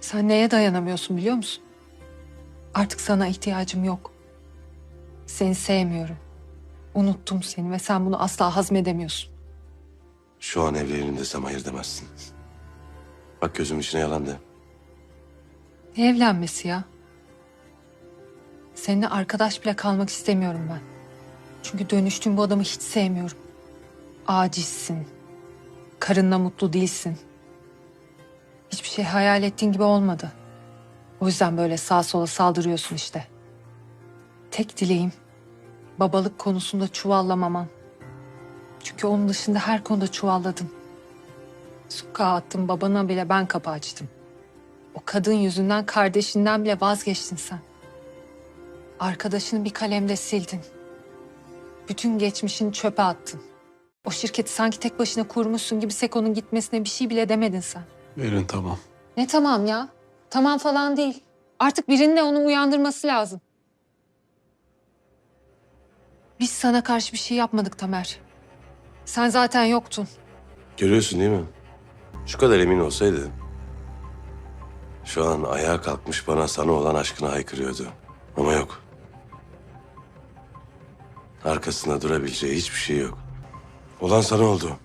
Sen neye dayanamıyorsun biliyor musun? Artık sana ihtiyacım yok. Seni sevmiyorum. Unuttum seni ve sen bunu asla hazmedemiyorsun. Şu an evliliğini desem hayır demezsin. Bak gözüm içine yalan de. Ne evlenmesi ya? Seninle arkadaş bile kalmak istemiyorum ben. Çünkü dönüştüğün bu adamı hiç sevmiyorum. Acizsin. Karınla mutlu değilsin. Hiçbir şey hayal ettiğin gibi olmadı. O yüzden böyle sağa sola saldırıyorsun işte. Tek dileğim babalık konusunda çuvallamaman. Çünkü onun dışında her konuda çuvalladın. Sokağa attın babana bile ben kapı açtım. O kadın yüzünden kardeşinden bile vazgeçtin sen. Arkadaşını bir kalemde sildin. Bütün geçmişini çöpe attın. O şirketi sanki tek başına kurmuşsun gibi Seko'nun gitmesine bir şey bile demedin sen. Verin tamam. Ne tamam ya? Tamam falan değil. Artık birinin de onu uyandırması lazım. Biz sana karşı bir şey yapmadık Tamer. Sen zaten yoktun. Görüyorsun değil mi? Şu kadar emin olsaydı... Şu an ayağa kalkmış bana sana olan aşkını haykırıyordu. Ama yok. Arkasında durabileceği hiçbir şey yok. Olan sana oldu.